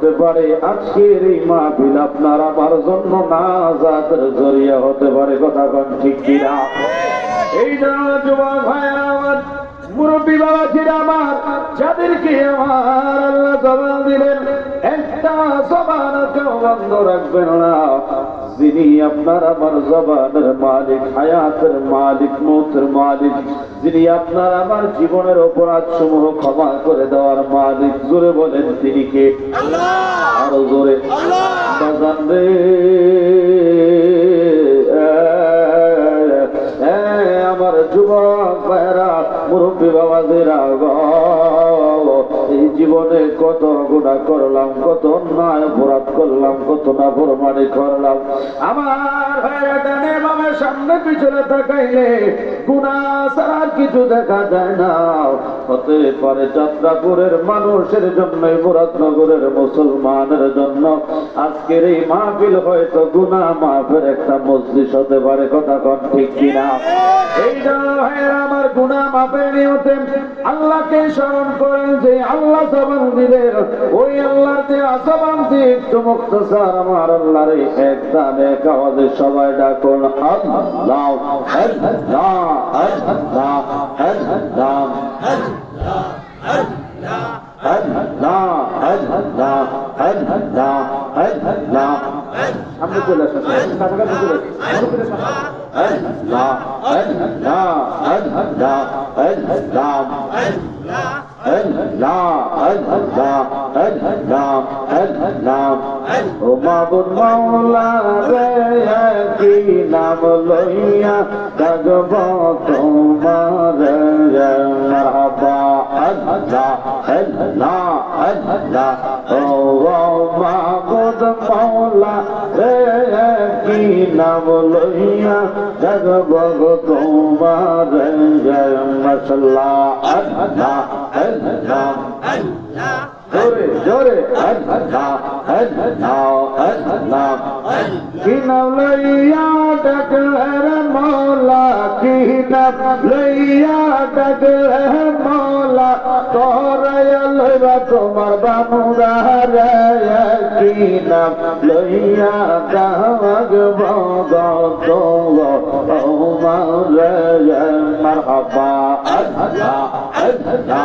হতে পারে, আজকের এই মাহফিল আপনার আমার জন্য নাজাতের জরিয়া হতে পারে, কথা কন ঠিক কিনা? এই জন্য যুবক ভাইরা আমার মুরব্বী বাবা ছিল আমার, যাদেরকে আমার আল্লাহ জবাব দিলেন একটা জবান বন্ধ রাখবেন না। যিনি আপনার আমার জবানের মালিক হায়াতের মালিক মতের মালিক যিনি আপনার আমার জীবনের অপরাধ সমূহ ক্ষমা করে দেওয়ার মালিক জোরে বলেন তিনি কে? আরও জোরে। বাজান যুবক মুরব্বী বাবাদেরা গো, এই জীবনে কত গুণা করলাম কত অন্যায় অপরাধ করলাম কত না প্রমাণে করলাম। আমার ভাইরা সামনে পিছনে তাকাইলে গুণা ছাড়া কিছু দেখা যায় না। হতে পারে যাত্রাপুরের মানুষের জন্য মুরাদনগরের মুসলমানের জন্য আজকের এই মাহফিল হয়তো গুণা মাফের একটা মসজিদ হতে পারে কথা কন ঠিক কিনা? এই ভাইয়েরা আমার গুণা মাপের নিয়তে আল্লাহকে স্মরণ করেন যে আল্লাহ জবান দিলেন ওই আল্লাহ যে আসবান দিয়ে একটু মুক্ত স্যার আমার আল্লাহর এক দান এক আওয়াজে সবাই ডাকুন আল্লাহ আল্লাহ আল্লাহ আল্লাহ আল্লাহ আল্লাহ আল্লাহ আল্লাহ আল্লাহ আল্লাহ আল্লাহ ও মাবুদ মাওলা রে কি নাম লইয়া ডাকব তোমার মারহাবা আল্লাহ আল্লাহ আল্লাহ ও মাবুদ মাওলা রে নাম লইয়া ডাকব তোমার মশলা। আল্লাহ আল্লাহ জোরে জোরে আল্লাহ আল্লাহ আল্লাহ কি নাম লইয়া ডাকলের মৌলা কি নাম তোমরা তোমার বামুদার কিনা লইয়া কাহাগ ভগ মার হবা আধা আধা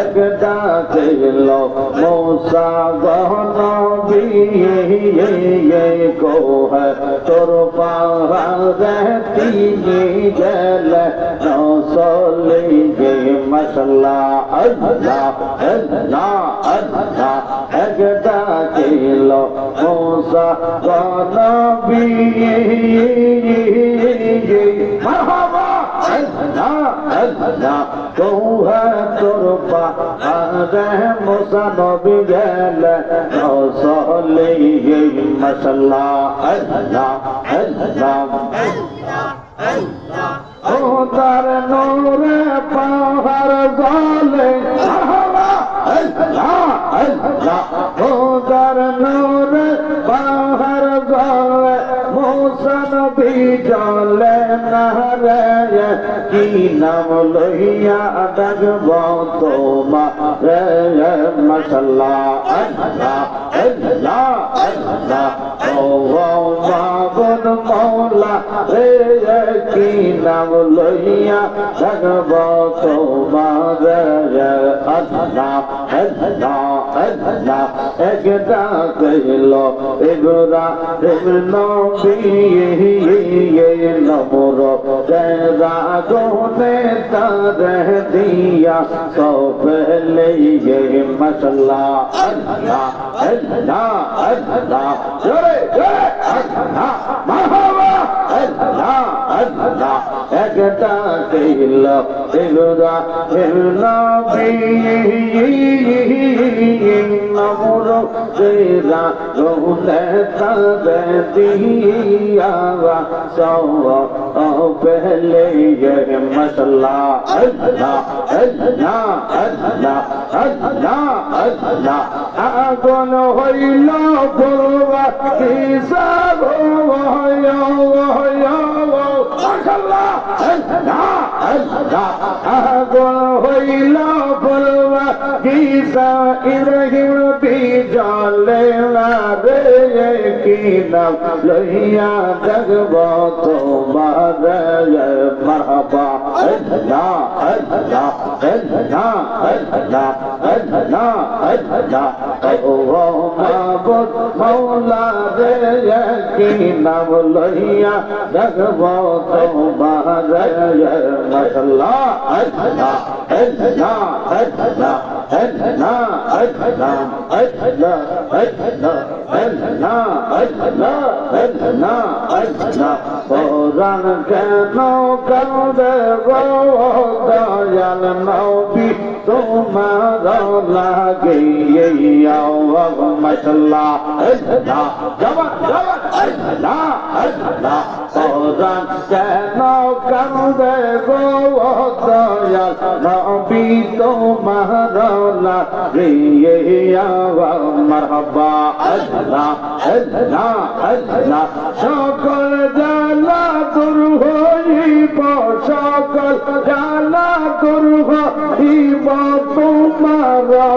একদা কইল মৌসা গহন বিয়ে কোহ তো عليه جل نصليه ما شاء الله الله الله الله أجدا كيلو موسى ونبيه مرحبا الله الله তোর পাহাড়ে মোসা নবী গেল রসলে মাশাল্লাহ আল্লাহ আল্লাহ কি নাম লইয়া ডাকব তোমার মশলা আল্লাহ আল্লাহ আল্লাহ। ও মাবুদ মৌলা রে কি নাম লইয়া ডাকব তোমার, আল্লাহ আল্লাহ আল্লাহ। এক ডাকল এগোরা নবী। यादों ने रह दिया तो पहले ये मसला अल्लाह अल्लाह अल्लाह जोरे जोरे अल्लाह আল্লাহ একটা দিল দিলরা হেলনা আমর দিলা রহুলে তবে দিয়া সও পহলে ইয়ে মশলা আল্লাহ আল্লাহ আল্লাহ আল্লাহ আল্লাহ। আগুন হইল গুরবা হিসাব হয় হয় গোল হইল বলবা গীতা ইব্রাহিম বি জলে না রে কি নাম লইয়া জগব তোমার মারহাবা আল্লাহ আল্লাহ আল্লাহ আল্লাহ আল্লাহ আল্লাহ ও মাবুদ মৌলা রে কি নাম লইয়া জগব তোমার মাশাআল্লাহ আল্লাহ আল্লাহ আল্লাহ আল্লাহ আল্লাহ আল্লাহ আল্লাহ আল্লাহ আল্লাহ আল্লাহ আল্লাহ। কোরআন কেন কাঁদে গো দয়াল নবী? তোমার লাগে মাশাল্লাহ আল্লাহ, জবান জবান। আল্লাহ আল্লাহ কোরআন কেন কাঁদে গো দয়াল নবী তোমার লাগে মারহাবা আল্লাহ আল্লাহ আল্লাহ সকল জালা দূর হইব সকল জালা দূর হইব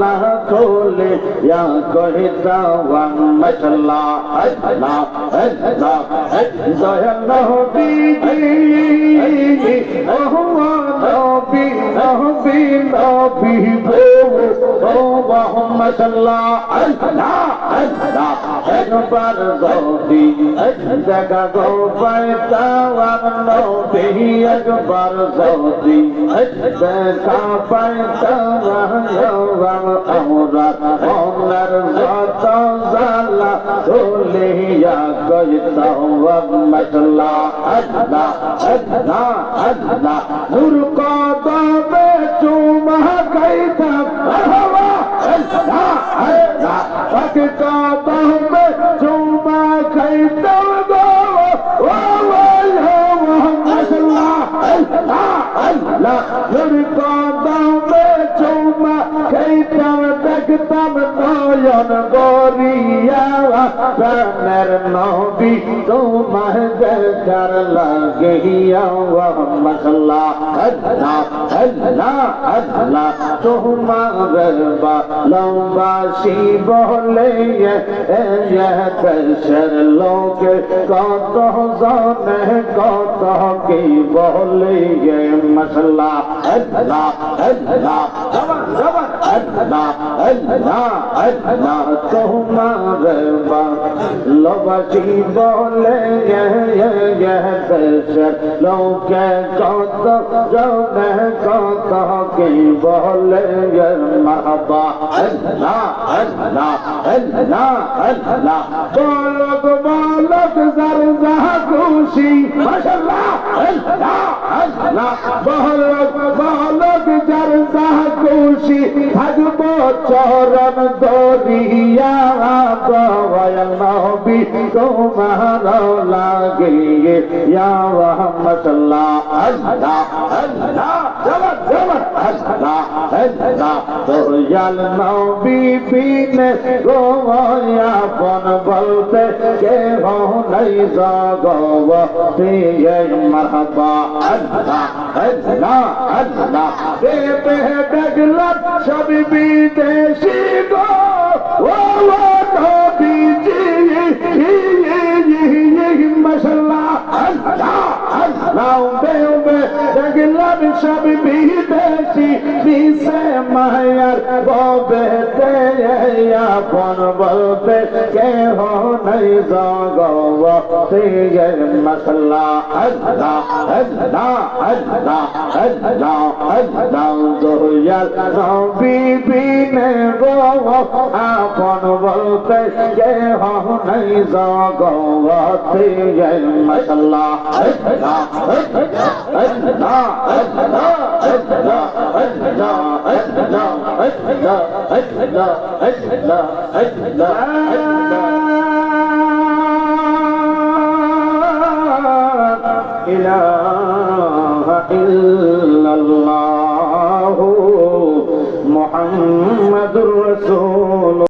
ताला खोले या कहता वन मसला अल्लाह अल्लाह जय नबी जी मोहम्मद नबी नबी नबी ओ मोहम्मद अल्लाह अल्लाह একবার গৌরী জাগা গৌপায় তাওয়ার নৌতি একবার গৌরী দেখা পায় তাওয়ার আমরা অনার যত জালা ধুলিয়া গইতাও মশলা আধনা আধনা আধনা নূর কদবে सकता बहमे चूमा खैता दो। लड़का बहमे चूमा खैता দেখতাম নয়ন গরিয়া প্রাণের নবী তোমার দেখার লাগিয়া মশলা আল্লাহ আল্লাহ আল্লাহ। তোমার লম্বাসী বলে দেশের লোক কত জনে, কত কি বলে মশলা আল্লাহ আল্লাহ আল্লাহ আল্লাহ আল্লাহ। তোমার লবাসী বলে দেশের লোকে কত জনে কত কি বলে মাহবা আল্লাহ আল্লাহ আল্লাহ আল্লাহ বলক বলক জরদা খুশি মাশাআল্লাহ আল্লাহ আল্লাহ বলক বলক জরদা খুশি থাকব চরণ দরিয়া নবী তোমার লাগে ইয়া রহমতুল্লাহ আল্লাহ আল্লাহ জবান জবান আল্লাহ আল্লাহ দয়াল নবী বিনে গোয়াপন বলতে কে হো নাই জগবতে মারহাবা আল্লাহ বিদেশি গো সব বিদেশি দিশে মায়ার ববেতে আপন বলতে কেহ নাই জগবতে। মশলা আল্লাহ আল্লাহ আল্লাহ আল্লাহ আল্লাহ। দয়াল নবী বিনে গো আপন বলতে কেহ নাই জগবতে। মশলা আল্লাহ আল্লাহ আল্লাহ। إله إلا الله محمد رسول